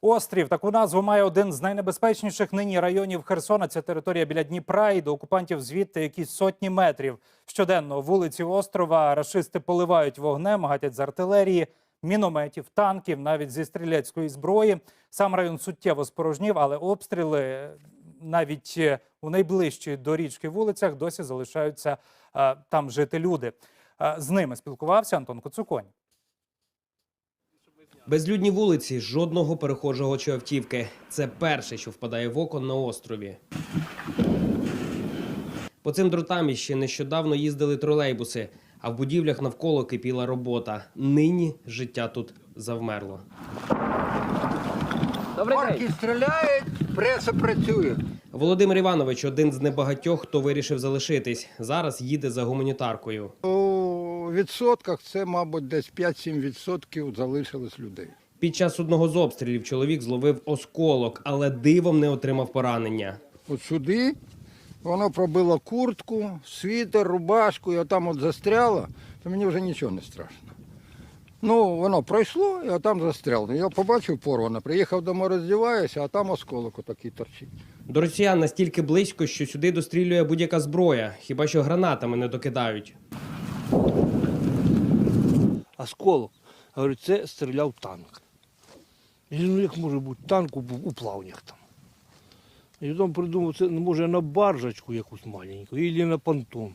Острів таку назву має один з найнебезпечніших нині районів Херсона. Це територія біля Дніпра і до окупантів звідти якісь сотні метрів. Щоденно вулиці острова рашисти поливають вогнем, гатять з артилерії, мінометів, танків, навіть зі стрілецької зброї. Сам район суттєво спорожнів, але обстріли навіть е, у найближчій до річки вулицях досі залишаються е, там жити люди. Е, З ними спілкувався Антон Коцуконь. Безлюдні вулиці, жодного перехожого чи автівки. Це перше, що впадає в око на острові. По цим дротам іще нещодавно їздили тролейбуси, а в будівлях навколо кипіла робота. Нині життя тут завмерло. Орки стріляють, преса працює. Володимир Іванович один з небагатьох, хто вирішив залишитись. Зараз їде за гуманітаркою. Відсотках це, мабуть, десь 5-7 відсотків залишилось людей. Під час одного з обстрілів чоловік зловив осколок, але дивом не отримав поранення. От сюди воно пробило куртку, світер, рубашку, і отам от застряло, то мені вже нічого не страшно. Ну, воно пройшло, і отам застряло. Я побачив порвано, приїхав домой, роздіваюся, а там осколок отакий торчить. До росіян настільки близько, що сюди дострілює будь-яка зброя, хіба що гранатами не докидають. Осколок. Говорить, це стріляв танк. Я ну як може бути танк у, у плавнях там. І потім придумав, це ну, може на баржачку якусь маленьку, або на понтон.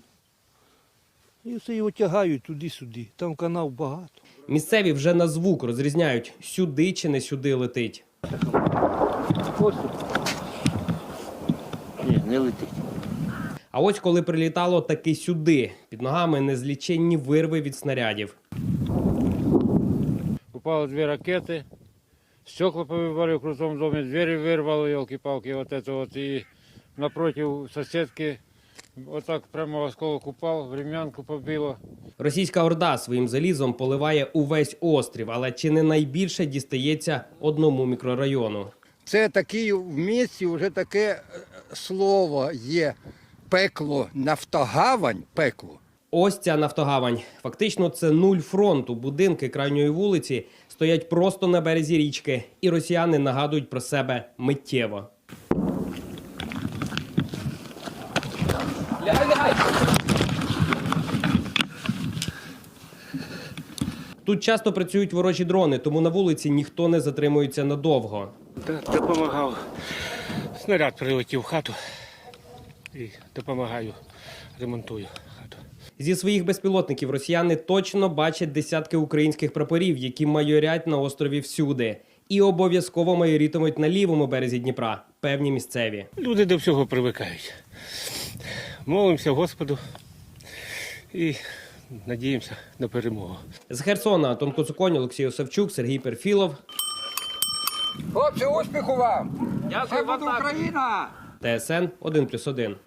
І все його тягають туди-сюди. Там канав багато. Місцеві вже на звук розрізняють, сюди чи не сюди летить. Ось. Ні, не летить. А ось коли прилітало таки сюди, під ногами незліченні вирви від снарядів. Упало две ракеты, стекла повыбивали в крутом доме, двери вырвало, елки-палки, вот это вот. И напротив соседки вот так прямо осколок упал, времянку побило. Російська орда своїм залізом поливає увесь острів, але чи не найбільше дістається одному мікрорайону. Це такі в місті вже таке е, слово є пекло, нафтогавань, пекло. Ось ця нафтогавань. Фактично, це нуль фронту. Будинки крайньої вулиці стоять просто на березі річки, і росіяни нагадують про себе миттєво. Тут часто працюють ворожі дрони, тому на вулиці ніхто не затримується надовго. Допомагав. Снаряд прилетів в хату і допомагаю, ремонтую хату. Зі своїх безпілотників росіяни точно бачать десятки українських прапорів, які майорять на острові всюди, і обов'язково майорітимуть на лівому березі Дніпра, певні місцеві. Люди до всього привикають. Молимося Господу і надіємося на перемогу. З Херсона Антон Коцуконь, Олексій Осавчук, Сергій Перфілов. Хлопці, успіху вам! Дякую, Це буде Україна! ТСН 1+,1.